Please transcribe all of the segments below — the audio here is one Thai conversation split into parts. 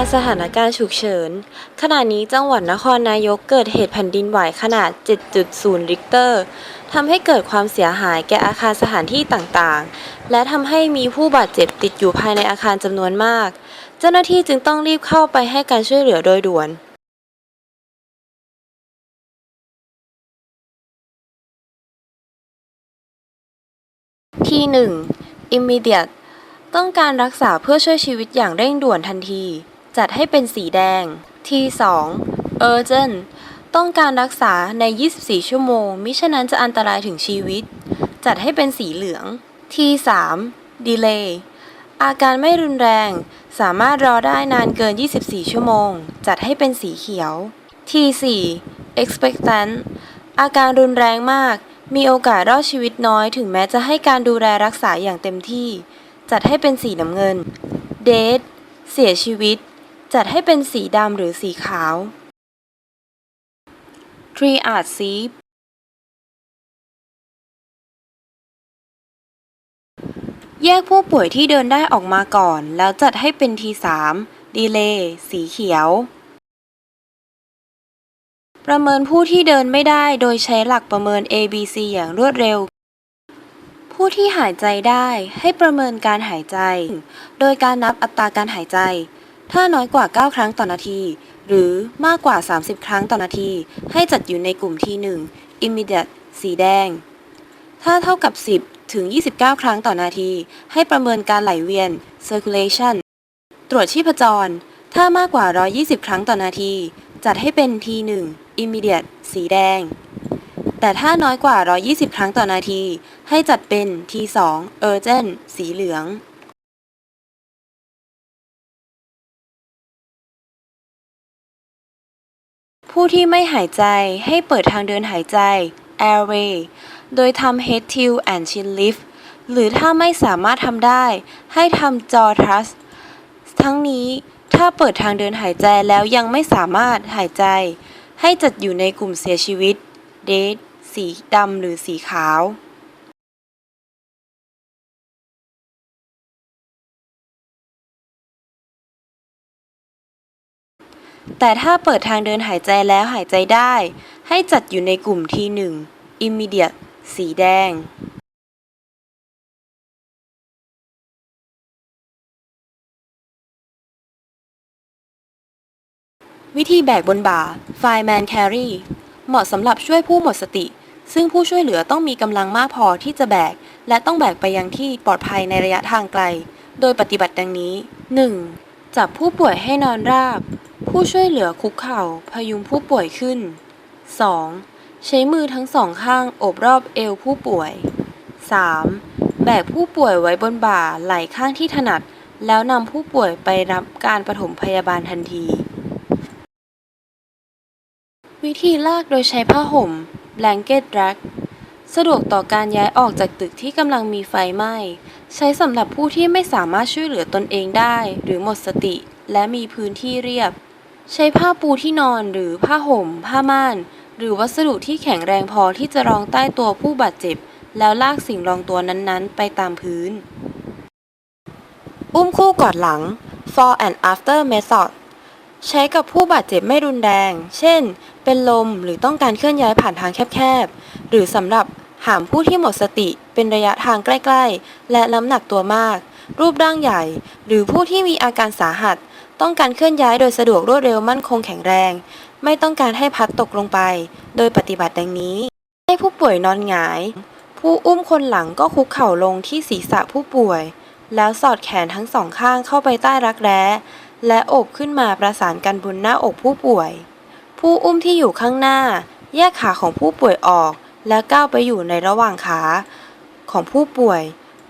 าสถานการณ์ฉุกเฉิน ขณะนี้จังหวัดนครนายกเกิดเหตุแผ่นดินไหวขนาด 7.0 ริกเตอร์ทำให้เกิดความเสียหายแก่อาคารสถานที่ต่างๆ และทำให้มีผู้บาดเจ็บติดอยู่ภายในอาคารจำนวนมาก เจ้าหน้าที่จึงต้องรีบเข้าไปให้การช่วยเหลือโดยด่วนที่ 1 immediate ต้องการรักษาเพื่อช่วยชีวิตอย่างเร่งด่วนทันที จัดให้เป็นสีแดง ที่ 2 urgent ต้องการรักษาใน 24 ชั่วโมง มิฉะนั้นจะอันตรายถึงชีวิต จัดให้เป็นสีเหลือง ที่ 3 delay อาการไม่รุนแรง สามารถรอได้นานเกิน 24 ชั่วโมง จัดให้เป็นสีเขียว ที่ 4 expectant อาการรุนแรงมาก มีโอกาสรอดชีวิตน้อย ถึงแม้จะให้การดูแลรักษาอย่างเต็มที่ จัดให้เป็นสีน้ำเงิน dead เสียชีวิต จัดให้เป็นสีดำหรือสีขาว triad sleep แยกผู้ป่วยที่เดินได้ออกมาก่อน แล้วจัดให้เป็น T3 delay สีเขียว ประเมินผู้ที่เดินไม่ได้โดยใช้หลักประเมิน ABC อย่างรวดเร็ว ผู้ที่หายใจได้ให้ประเมินการหายใจ โดยการนับอัตราการหายใจ ถ้าน้อยกว่า 9 ครั้งต่อนาที หรือมากกว่า 30 ครั้งต่อนาที ให้จัดอยู่ในกลุ่มที่ 1 immediate สีแดง ถ้าเท่ากับ 10 ถึง 29 ครั้งต่อนาที ให้ประเมินการไหลเวียน circulation ตรวจชีพจร ถ้ามากกว่า 120 ครั้งต่อนาที จัดให้เป็น T1 immediate สีแดง แต่ถ้าน้อยกว่า 120 ครั้งต่อนาที ให้จัดเป็น T2 urgent สีเหลือง ผู้ที่ไม่หายใจให้เปิดทางเดินหายใจ airway โดยทำ head tilt and chin lift หรือถ้าไม่สามารถทำได้ ให้ทำ jaw thrust ทั้งนี้ถ้าเปิดทางเดินหายใจแล้วยังไม่สามารถหายใจ ให้จัดอยู่ในกลุ่มเสียชีวิต dead สีดำหรือสีขาว แต่ถ้าเปิดทางเดินหายใจแล้วหายใจได้ ให้จัดอยู่ในกลุ่มที่ 1 immediate สีแดงวิธีแบกบนบ่า Fireman Carry เหมาะสำหรับช่วยผู้หมดสติ ซึ่งผู้ช่วยเหลือต้องมีกำลังมากพอที่จะแบก และต้องแบกไปยังที่ปลอดภัยในระยะทางไกล โดยปฏิบัติดังนี้ 1. จับผู้ป่วยให้นอนราบ ผู้ช่วยเหลือคุกเข่าพยุงผู้ป่วยขึ้น 2. ใช้มือทั้งสองข้างโอบรอบเอวผู้ป่วย 3. แบกผู้ป่วยไว้บนบ่าไหล่ข้างที่ถนัด แล้วนำผู้ป่วยไปรับการปฐมพยาบาลทันที วิธีลากโดยใช้ผ้าห่ม blanket drag สะดวกต่อการย้ายออกจากตึกที่กำลังมีไฟไหม้ ใช้สำหรับผู้ที่ไม่สามารถช่วยเหลือตนเองได้ หรือหมดสติ และมีพื้นที่เรียบ ใช้ผ้าปูที่นอนหรือผ้าห่ม ผ้าม่าน หรือวัสดุที่แข็งแรงพอที่จะรองใต้ตัวผู้บาดเจ็บ แล้วลากสิ่งรองตัวนั้นๆ ไปตามพื้น อุ้มคู่กอดหลัง for and after method ใช้กับผู้บาดเจ็บไม่รุนแรง เช่น เป็นลมหรือต้องการเคลื่อนย้ายผ่านทางแคบๆ หรือสำหรับหามผู้ที่หมดสติเป็นระยะทางใกล้ ๆ และน้ำหนักตัวมาก รูปร่างใหญ่ หรือผู้ที่มีอาการสาหัส ต้องการเคลื่อนย้ายโดยสะดวกรวดเร็วมั่นคงแข็งแรง ไม่ต้องการให้พัดตกลงไป โดยปฏิบัติดังนี้ ให้ผู้ป่วยนอนหงาย ผู้อุ้มคนหลังก็คุกเข่าลงที่ศีรษะผู้ป่วย แล้วสอดแขนทั้งสองข้างเข้าไปใต้รักแร้ และโอบขึ้นมาประสานกันบนหน้าอกผู้ป่วย ผู้อุ้มที่อยู่ข้างหน้า แยกขาของผู้ป่วยออก แล้วก้าวไปอยู่ในระหว่างขา ของผู้ป่วย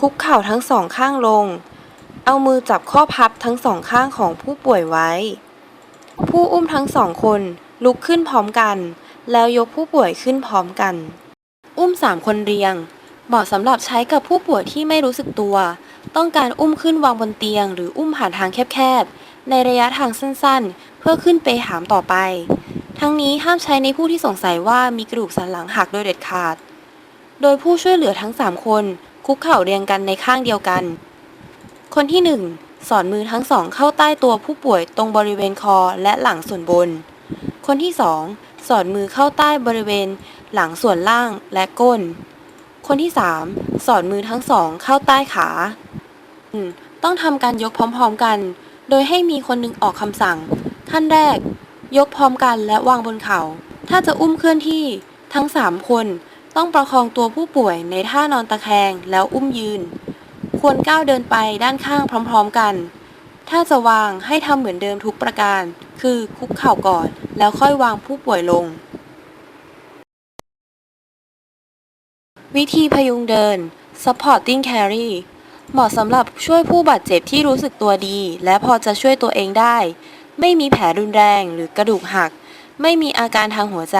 คุกเข่าทั้งสองข้างลง เอามือจับข้อพับทั้งสองข้างของผู้ป่วยไว้ ผู้อุ้มทั้งสองคนลุกขึ้นพร้อมกัน แล้วยกผู้ป่วยขึ้นพร้อมกัน อุ้มสามคนเรียง เหมาะสำหรับใช้กับผู้ป่วยที่ไม่รู้สึกตัว ต้องการอุ้มขึ้นวางบนเตียง หรืออุ้มผ่านทางแคบๆ ในระยะทางสั้นๆ เพื่อขึ้นไปหามต่อไป ทั้งนี้ห้ามใช้ในผู้ที่สงสัยว่ามีกระดูกสันหลังหักโดยเด็ดขาด โดยผู้ช่วยเหลือทั้ง 3 คนคุกเข่าเรียงกันในข้างเดียวกัน คนที่สอดมือทั้งสองเข้าใต้ตัวผู้ป่วยตรงบริเวณคอและหลังส่วนบน คนที่สองสอดมือเข้าใต้บริเวณ หลังส่วนล่างและก้น คนที่สามสอดมือทั้งสองเข้าใต้ขาต้องทำการยกพร้อมๆกัน โดยให้มีคนหนึ่งออกคำสั่ง ขั้นแรก ยกพร้อมกันและวางบนเขา่า ถ้าจะอุ้มเคลื่อนที่ทั้ง 3 คนต้องประคองตัวผู้ป่วยในท่านอนตะแคงแล้วอุ้มยืน ควรก้าวเดินไปด้านข้างพร้อมๆกัน ถ้าจะวางให้ทำเหมือนเดิมทุกประการ คือคุกเข่าก่อน แล้วค่อยวางผู้ป่วยลง วิธีพยุงเดิน supporting carry เหมาะสำหรับช่วยผู้บาดเจ็บที่รู้สึกตัวดี และพอจะช่วยตัวเองได้ ไม่มีแผลรุนแรงหรือกระดูกหัก ไม่มีอาการทางหัวใจ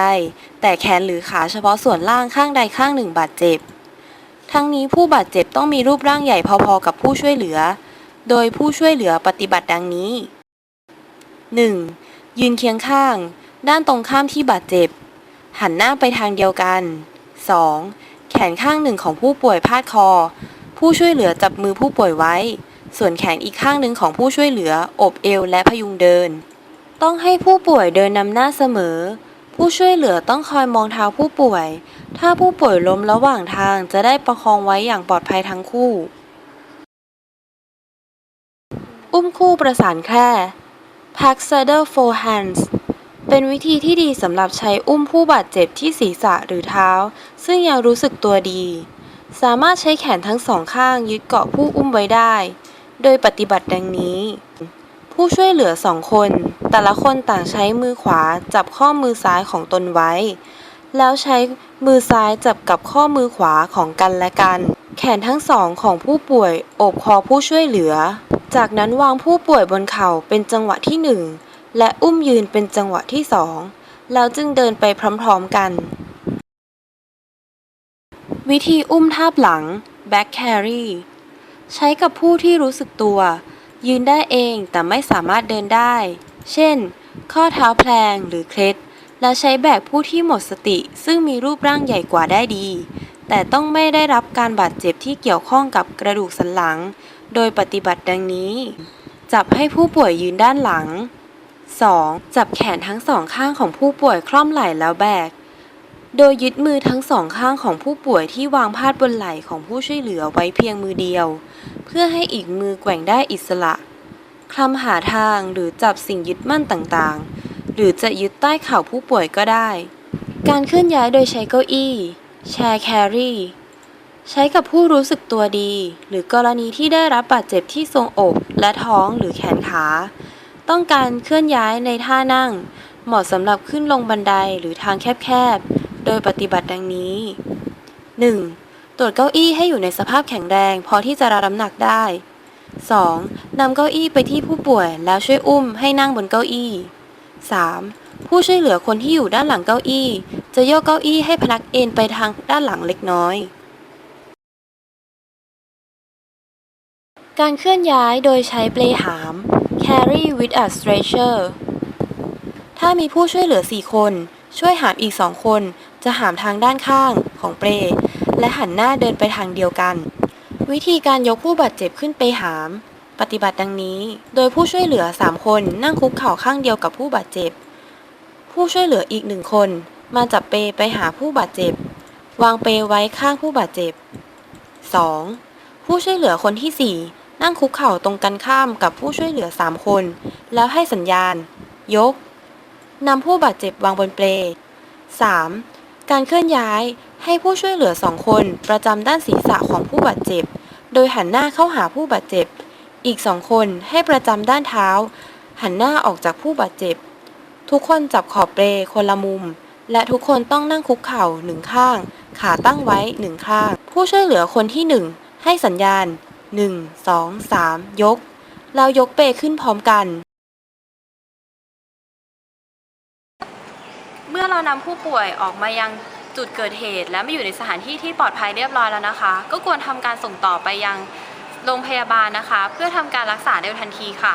แต่แขนหรือขาเฉพาะส่วนล่างข้างใดข้างหนึ่งบาดเจ็บ ทั้งนี้ผู้บาดเจ็บต้องมีรูปร่างใหญ่พอๆกับผู้ช่วยเหลือ โดยผู้ช่วยเหลือปฏิบัติดังนี้ 1. ยืนเคียงข้าง ด้านตรงข้ามที่บาดเจ็บ หันหน้าไปทางเดียวกัน 2. แขนข้างหนึ่งของผู้ป่วยพาดคอ ผู้ช่วยเหลือจับมือผู้ป่วยไว้ ส่วนแขนอีกข้างหนึ่งของผู้ช่วยเหลือ อบเอวและพยุงเดิน ต้องให้ผู้ป่วยเดินนำหน้าเสมอ ผู้ช่วยเหลือต้องคอยมองเท้าผู้ป่วย ถ้าผู้ป่วยล้มระหว่างทางจะได้ประคองไว้อย่างปลอดภัยทั้งคู่ อุ้มคู่ประสานแค่ Pack Saddle for Hands เป็นวิธีที่ดีสำหรับใช้อุ้มผู้บาดเจ็บที่ศีรษะหรือเท้า ซึ่งยังรู้สึกตัวดี สามารถใช้แขนทั้งสองข้างยึดเกาะผู้อุ้มไว้ได้ โดยปฏิบัติดังนี้ ผู้ช่วยเหลือสองคน แต่ละคนต่างใช้มือขวาจับข้อมือซ้ายของตนไว้ แล้วใช้มือซ้ายจับกับข้อมือขวาของกันและกัน แขนทั้งสองของผู้ป่วยโอบคอผู้ช่วยเหลือ จากนั้นวางผู้ป่วยบนเข่าเป็นจังหวะที่หนึ่งและอุ้มยืนเป็นจังหวะที่สองแล้วจึงเดินไปพร้อมๆกัน วิธีอุ้มท่าบหลัง back carry ใช้กับผู้ที่รู้สึกตัว ยืนได้เองแต่ไม่สามารถเดินได้ เช่น ข้อเท้าแพลงหรือเคล็ด และใช้แบกผู้ที่หมดสติ ซึ่งมีรูปร่างใหญ่กว่าได้ดี แต่ต้องไม่ได้รับการบาดเจ็บที่เกี่ยวข้องกับกระดูกสันหลัง โดยปฏิบัติดังนี้ จับให้ผู้ป่วยยืนด้านหลัง 2. จับแขนทั้งสองข้างของผู้ป่วยคล่อมไหล่แล้วแบก โดยยึดมือทั้งสองข้างของผู้ป่วยที่วางพาดบนไหล่ของผู้ช่วยเหลือไว้เพียงมือเดียว เพื่อให้อีกมือแกว่งได้อิสระ คลำหาทางหรือจับสิ่งยึดมั่นต่างๆ หรือจะยึดใต้เข่าผู้ป่วยก็ได้ การเคลื่อนย้ายโดยใช้เก้าอี้แชร์แครี่ใช้กับผู้รู้สึกตัวดี หรือกรณีที่ได้รับบาดเจ็บที่ทรงอกและท้องหรือแขนขา ต้องการเคลื่อนย้ายในท่านั่ง เหมาะสำหรับขึ้นลงบันไดหรือทางแคบๆ โดยปฏิบัติดังนี้ 1. ตรวจเก้าอี้ให้อยู่ในสภาพแข็งแรงพอที่จะรับน้ำหนักได้ 2. นำเก้าอี้ไปที่ผู้ป่วยแล้วช่วยอุ้มให้นั่งบนเก้าอี้ 3. ผู้ช่วยเหลือคนที่อยู่ด้านหลังเก้าอี้ จะโยกเก้าอี้ให้พนักเอนไปทางด้านหลังเล็กน้อย การเคลื่อนย้ายโดยใช้เปลหาม carry with a stretcher ถ้ามีผู้ช่วยเหลือ 4 คน ช่วยหามอีก 2 คน จะหามทางด้านข้างของเปลและหันหน้าเดินไปทางเดียวกัน วิธีการยกผู้บาดเจ็บขึ้นไปหาม ปฏิบัติดังนี้ โดยผู้ช่วยเหลือ 3 คนนั่งคุกเข่าข้างเดียวกับผู้บาดเจ็บ ผู้ช่วยเหลืออีกหนึ่งคน มาจับเปไปหาผู้บาดเจ็บ วางเปไว้ข้างผู้บาดเจ็บ 2. ผู้ช่วยเหลือคนที่ 4 นั่งคุกเข่าตรงกันข้ามกับผู้ช่วยเหลือ 3 คน แล้วให้สัญญาณ ยกนำผู้บาดเจ็บวางบนเปล 3. การเคลื่อนย้าย ให้ผู้ช่วยเหลือ2คนประจำด้านศีรษะของผู้บาดเจ็บ โดยหันหน้าเข้าหาผู้บาดเจ็บ อีก2คนให้ประจำด้านเท้า หันหน้าออกจากผู้บาดเจ็บ ทุกคนจับขอบเปลคนละมุม และทุกคนต้องนั่งคุกเข่าหนึ่งข้าง ขาตั้งไว้หนึ่งข้าง ผู้ช่วยเหลือคนที่หนึ่งให้สัญญาณ1 2 3ยก แล้วยกเปลขึ้นพร้อมกัน เมื่อเรานำผู้ป่วยออกมายัง จุดเกิดเหตุ และมาอยู่ในสถานที่ที่ปลอดภัยเรียบร้อยแล้วนะคะ ก็ควรทำการส่งต่อไปยังโรงพยาบาลนะคะ เพื่อทำการรักษาเร็วทันทีค่ะ